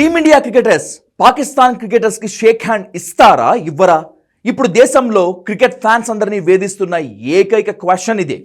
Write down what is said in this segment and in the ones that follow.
Team India cricketers Pakistan క్రికెటర్స్కి shake hand ఇస్తారా ఇవ్వరా? ఇప్పుడు దేశంలో క్రికెట్ ఫ్యాన్స్ అందరినీ వేధిస్తున్న ఏకైక క్వశ్చన్ ఇదే.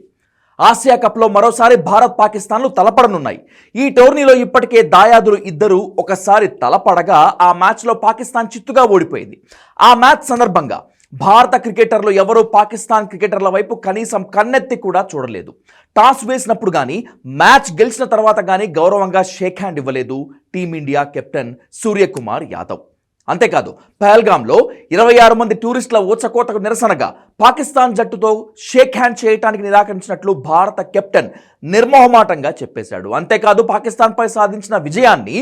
ఆసియా కప్లో మరోసారి భారత్ పాకిస్తాన్లు తలపడనున్నాయి. ఈ టోర్నీలో ఇప్పటికే దాయాదులు ఇద్దరు ఒకసారి తలపడగా ఆ మ్యాచ్లో పాకిస్తాన్ చిత్తుగా ఓడిపోయింది. ఆ మ్యాచ్ సందర్భంగా భారత క్రికెటర్లు ఎవరూ పాకిస్తాన్ క్రికెటర్ల వైపు కనీసం కన్నెత్తి కూడా చూడలేదు. టాస్ వేసినప్పుడు కానీ మ్యాచ్ గెలిచిన తర్వాత కానీ గౌరవంగా షేక్ హ్యాండ్ ఇవ్వలేదు. Team India captain Suryakumar Yadav. అంతేకాదు పహల్గామ్లో ఇరవై ఆరు మంది టూరిస్టుల ఊచకోతకు నిరసనగా పాకిస్తాన్ జట్టుతో షేక్ హ్యాండ్ చేయడానికి నిరాకరించినట్లు భారత కెప్టెన్ నిర్మోహమాటంగా చెప్పేశాడు. అంతేకాదు పాకిస్తాన్పై సాధించిన విజయాన్ని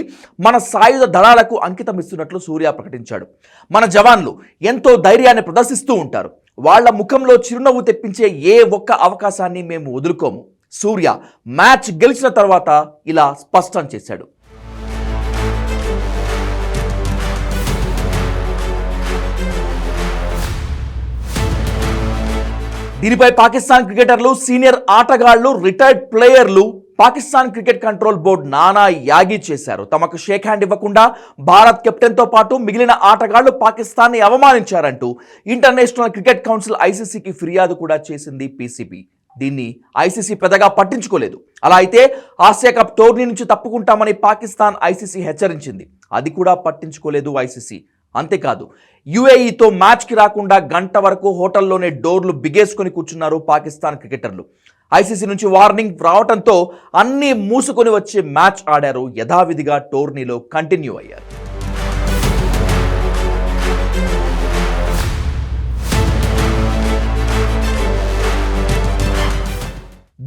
మన సాయుధ దళాలకు అంకితం ఇస్తున్నట్లు సూర్య ప్రకటించాడు. మన జవాన్లు ఎంతో ధైర్యాన్ని ప్రదర్శిస్తూ ఉంటారు. వాళ్ళ ముఖంలో చిరునవ్వు తెప్పించే ఏ ఒక్క అవకాశాన్ని మేము వదులుకోము. సూర్య మ్యాచ్ గెలిచిన తర్వాత ఇలా స్పష్టం చేశాడు. దీనిపై పాకిస్తాన్ క్రికెటర్లు సీనియర్ ఆటగాళ్ళు రిటైర్డ్ ప్లేయర్లు పాకిస్తాన్ క్రికెట్ కంట్రోల్ బోర్డు నానా యాగి చేశారు. తమకు షేక్ హ్యాండ్ ఇవ్వకుండా భారత్ కెప్టెన్తో పాటు మిగిలిన ఆటగాళ్ళు పాకిస్తాన్ని అవమానించారంటూ ఇంటర్నేషనల్ క్రికెట్ కౌన్సిల్ ఐసీసీకి ఫిర్యాదు కూడా చేసింది పీసీబీ. దీన్ని ఐసీసీ పెద్దగా పట్టించుకోలేదు. అలా అయితే ఆసియా కప్ టోర్నీ నుంచి తప్పుకుంటామని పాకిస్తాన్ ఐసీసీ హెచ్చరించింది. అది కూడా పట్టించుకోలేదు ఐసీసీ. అంతేకాదు యుఏఈతో మ్యాచ్కి రాకుండా గంట వరకు హోటల్లోనే డోర్లు బిగేసుకొని కూర్చున్నారు పాకిస్తాన్ క్రికెటర్లు. ఐసీసీ నుంచి వార్నింగ్ రావడంతో అన్నీ మూసుకొని వచ్చి మ్యాచ్ ఆడారు యథావిధిగా టోర్నీలో కంటిన్యూ అయ్యారు.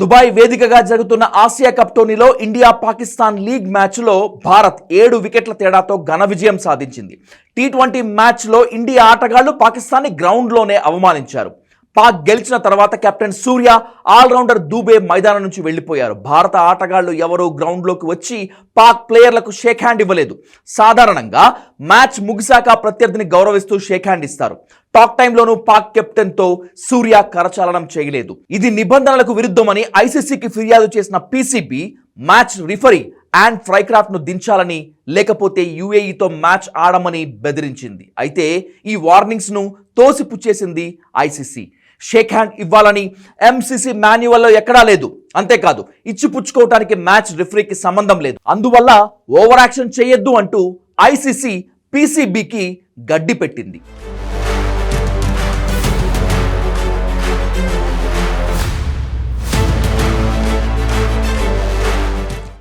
దుబాయ్ వేదికగా జరుగుతున్న ఆసియా కప్ టోర్నీలో ఇండియా పాకిస్తాన్ లీగ్ మ్యాచ్లో భారత్ ఏడు వికెట్ల తేడాతో ఘన విజయం సాధించింది. టీ ట్వంటీ మ్యాచ్లో ఇండియా ఆటగాళ్ళు పాకిస్తాన్ని గ్రౌండ్లోనే అవమానించారు. పాక్ గెలిచిన తర్వాత కెప్టెన్ సూర్య ఆల్రౌండర్ దూబే మైదానం నుంచి వెళ్ళిపోయారు. భారత ఆటగాళ్ళు ఎవరూ గ్రౌండ్లోకి వచ్చి పాక్ ప్లేయర్లకు షేక్ హ్యాండ్ ఇవ్వలేదు. సాధారణంగా మ్యాచ్ ముగిశాక ప్రత్యర్థిని గౌరవిస్తూ షేక్ హ్యాండ్ ఇస్తారు. టాక్ టైంలోనూ పాక్ కెప్టెన్తో సూర్య కరచాలనం చేయలేదు. ఇది నిబంధనలకు విరుద్ధమని ఐసీసీకి ఫిర్యాదు చేసిన పీసీబీ మ్యాచ్ రిఫరీ అండ్ ఫ్రైక్రాఫ్ట్ను దించాలని లేకపోతే యుఏఈతో మ్యాచ్ ఆడమని బెదిరించింది. అయితే ఈ వార్నింగ్స్ను తోసిపుచ్చేసింది ఐసీసీ. షేక్ హ్యాండ్ ఇవ్వాలని ఎంసీసీ మాన్యువల్లో ఎక్కడా లేదు. అంతేకాదు ఇచ్చిపుచ్చుకోవటానికి మ్యాచ్ రిఫరీకి సంబంధం లేదు. అందువల్ల ఓవర్ యాక్షన్ చేయొద్దు అంటూ ఐసీసీ పీసీబీకి గడ్డి పెట్టింది.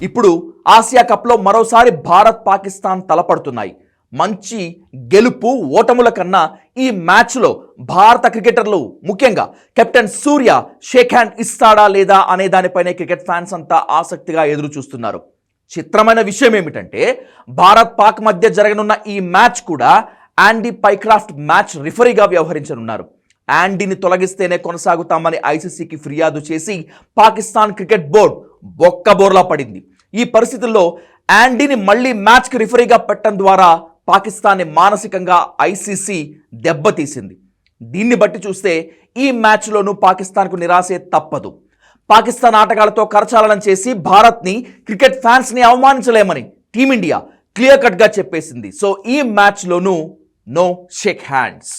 ఇప్పుడు ఆసియా కప్లో మరోసారి భారత్ పాకిస్తాన్ తలపడుతున్నాయి. మంచి గెలుపు ఓటముల కన్నా ఈ మ్యాచ్లో భారత క్రికెటర్లు ముఖ్యంగా కెప్టెన్ సూర్య షేక్ హ్యాండ్ ఇస్తాడా లేదా అనే దానిపైనే క్రికెట్ ఫ్యాన్స్ అంతా ఆసక్తిగా ఎదురు చూస్తున్నారు చిత్రమైన విషయం ఏమిటంటే భారత్ పాక్ మధ్య జరగనున్న ఈ మ్యాచ్ కూడా యాండీ పైక్రాఫ్ట్ మ్యాచ్ రిఫరీగా వ్యవహరించనున్నారు. యాండీని తొలగిస్తేనే కొనసాగుతామని ఐసీసీకి ఫిర్యాదు చేసి పాకిస్తాన్ క్రికెట్ బోర్డు బొక్కబోర్లా పడింది. ఈ పరిస్థితుల్లో యాండీని మళ్ళీ మ్యాచ్కి రిఫరీగా పెట్టడం ద్వారా పాకిస్తాన్ని మానసికంగా ఐసీసీ దెబ్బతీసింది. దీన్ని బట్టి చూస్తే ఈ మ్యాచ్లోనూ పాకిస్తాన్కు నిరాశే తప్పదు. పాకిస్తాన్ ఆటగాళ్ళతో కరచాలనం చేసి భారత్ని క్రికెట్ ఫ్యాన్స్ని అవమానించలేమని టీమిండియా క్లియర్ కట్గా చెప్పేసింది. సో ఈ మ్యాచ్లోనూ నో షేక్ హ్యాండ్స్.